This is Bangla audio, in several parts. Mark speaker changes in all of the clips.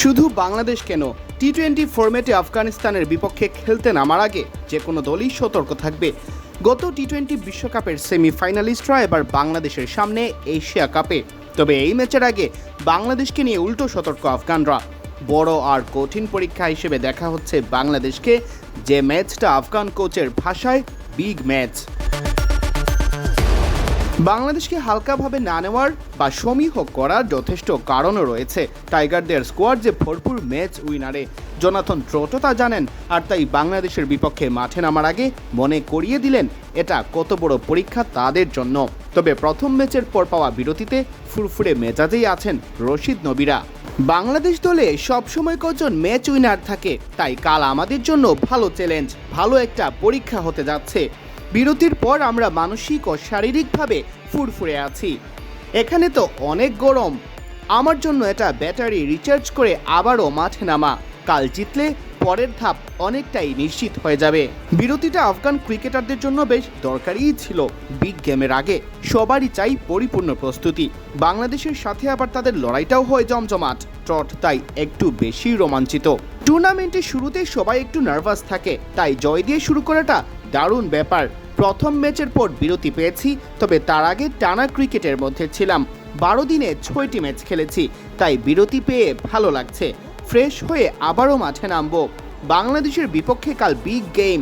Speaker 1: শুধু বাংলাদেশ কেন? টি টোয়েন্টি ফরম্যাটে আফগানিস্তানের বিপক্ষে খেলতে নামার আগে যে কোনো দলই সতর্ক থাকবে। গত টি টোয়েন্টি বিশ্বকাপের সেমিফাইনালিস্টরা এবার বাংলাদেশের সামনে এশিয়া কাপে। তবে এই ম্যাচের আগে বাংলাদেশকে নিয়ে উল্টো সতর্ক আফগানরা। বড় আর কঠিন পরীক্ষা হিসেবে দেখা হচ্ছে বাংলাদেশকে, যে ম্যাচটা আফগান কোচের ভাষায় বিগ ম্যাচ বাংলাদেশকে হালকাভাবে না নেওয়ার বা সমীহ করার যথেষ্ট কারণও রয়েছে। টাইগারদের স্কোয়াড যে ভরপুর ম্যাচ উইনারে। জোনাথন ট্রোটো তা জানেন, আর তাই বাংলাদেশের বিপক্ষে মাঠে নামার আগে মনে করিয়ে দিলেন এটা কত বড় পরীক্ষা তাদের জন্য। তবে প্রথম ম্যাচের পর পাওয়া বিরতিতে ফুরফুরে মেজাজেই আছেন রশিদ নবীরা। বাংলাদেশ দলে সবসময় কজন ম্যাচ উইনার থাকে, তাই কাল আমাদের জন্য ভালো চ্যালেঞ্জ, ভালো একটা পরীক্ষা হতে যাচ্ছে। বিরতির পর আমরা মানসিক ও শারীরিকভাবে ফুরফুরে আছি। এখানে তো অনেক গরম। আমার জন্য এটা ব্যাটারি রিচার্জ করে আবারও মাঠে নামা। কাল জিতলে পরের ধাপ অনেকটাই নিশ্চিত হয়ে যাবে। বিরতিটা আফগান ক্রিকেটারদের জন্য বেশ দরকারিই ছিল। বিগ গেমের আগে সবারই চাই পরিপূর্ণ প্রস্তুতি। বাংলাদেশের সাথে আবার তাদের লড়াইটাও হয় জমজমাট। ট্রট তাই একটু বেশি রোমাঞ্চিত। টুর্নামেন্টের শুরুতে সবাই একটু নার্ভাস থাকে। তাই জয় দিয়ে শুরু করাটা দারুণ ব্যাপার। প্রথম ম্যাচের পর বিরতি পেয়েছি, তবে তার আগে টানা ক্রিকেটের মধ্যে ছিলাম। বারো দিনে ছয়টি ম্যাচ খেলেছি, তাই বিরতি পেয়ে ভালো লাগছে। ফ্রেশ হয়ে আবারও মাঠে নামবো। বাংলাদেশের বিপক্ষে কাল বিগ গেম।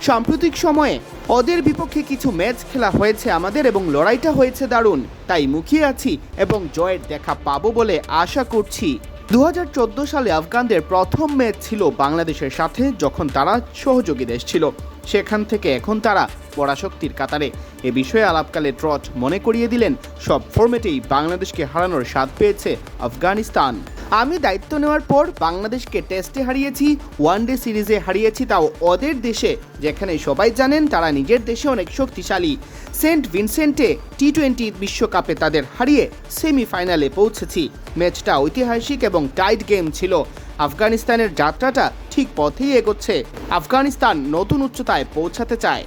Speaker 1: সাম্প্রতিক সময়ে ওদের বিপক্ষে কিছু ম্যাচ খেলা হয়েছে আমাদের এবং লড়াইটা হয়েছে দারুণ। তাই মুখিয়ে আছি এবং জয়ের দেখা পাবো বলে আশা করছি। দু হাজার চোদ্দ সালে আফগানদের প্রথম ম্যাচ ছিল বাংলাদেশের সাথে, যখন তারা সহযোগী দেশ ছিল। সেখান থেকে এখন তারা পরাশক্তির কাতারে। এ বিষয়ে আলাপকালে ট্রট মনে করিয়ে দিলেন, সব ফর্মেটেই বাংলাদেশকে হারানোর স্বাদ পেয়েছে আফগানিস্তান। আমি দায়িত্ব নেওয়ার পর বাংলাদেশকে টেস্টে হারিয়েছি ওয়ানডে সিরিজে হারিয়েছি, তাও ওদের দেশে। যেখানে সবাই জানেন তারা নিজের দেশে অনেক শক্তিশালী। সেন্ট ভিনসেন্টে টি টোয়েন্টি বিশ্বকাপে তাদের হারিয়ে সেমিফাইনালে পৌঁছেছি। ম্যাচটা ঐতিহাসিক এবং টাইট গেম ছিল। আফগানিস্তানের যাত্রাটা ঠিক পথেই এগোচ্ছে। আফগানিস্তান নতুন উচ্চতায় পৌঁছাতে চায়।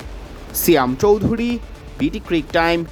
Speaker 1: সিয়াম চৌধুরী, বিটি ক্রিক টাইম।